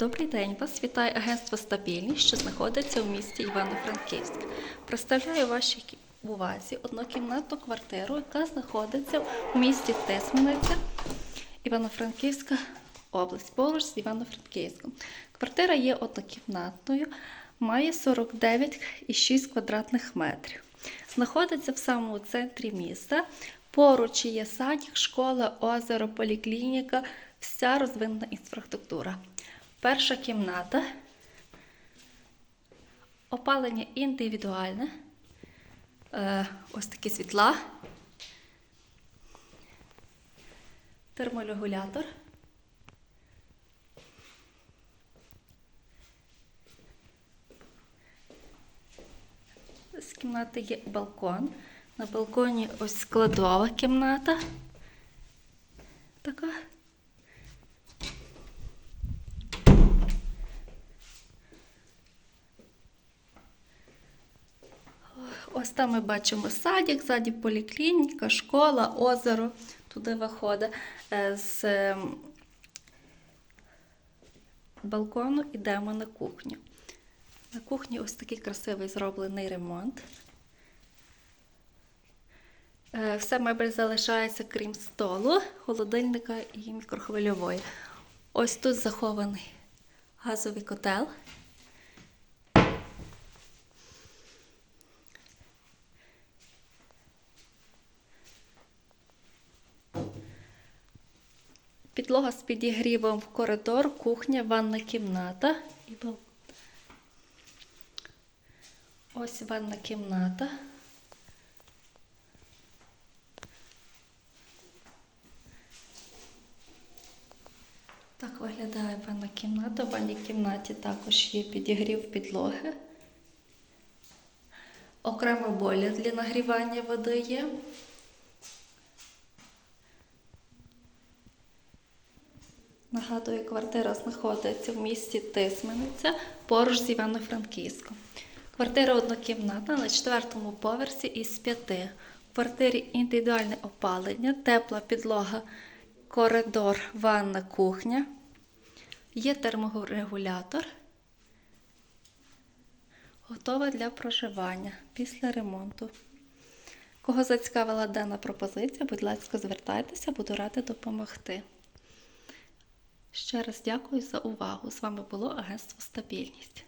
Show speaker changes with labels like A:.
A: Добрий день, вас вітає агентство Стабільність, що знаходиться у місті Івано-Франківськ. Представляю вашій увазі однокімнатну квартиру, яка знаходиться у місті Тисмениця, Івано-Франківська область, поруч з Івано-Франківськом. Квартира є однокімнатною, має 49,6 квадратних метрів. Знаходиться в самому центрі міста. Поруч є садик, школа, озеро, поліклініка, вся розвинена інфраструктура. Перша кімната. Опалення індивідуальне. Е, ось такі світла. Терморегулятор. З кімнати є балкон. На балконі ось складова кімната. Така. Ось там ми бачимо садик, ззаді поліклініка, школа, озеро. Туди виходить. Е, З ем, балкону йдемо на кухню. На кухні ось такий красивий зроблений ремонт. Е, Все мебель залишається крім столу, холодильника і мікрохвильової. Ось тут захований газовий котел. Підлога з підігрівом в коридор, кухня, ванна кімната Ось ванна кімната. Так виглядає ванна кімната. В ванній кімнаті також є підігрів підлоги. Окремо бойлер для нагрівання води є. Нагадую, квартира знаходиться в місті Тисмениця поруч з Івано-Франківськом. Квартира однокімнатна на четвертому поверсі із п'яти. В квартирі індивідуальне опалення, тепла підлога, коридор, ванна, кухня. Є терморегулятор. Готова для проживання після ремонту. Кого зацікавила дана пропозиція, будь ласка, звертайтеся, буду рада допомогти. Ще раз дякую за увагу. З вами було агентство Стабільність.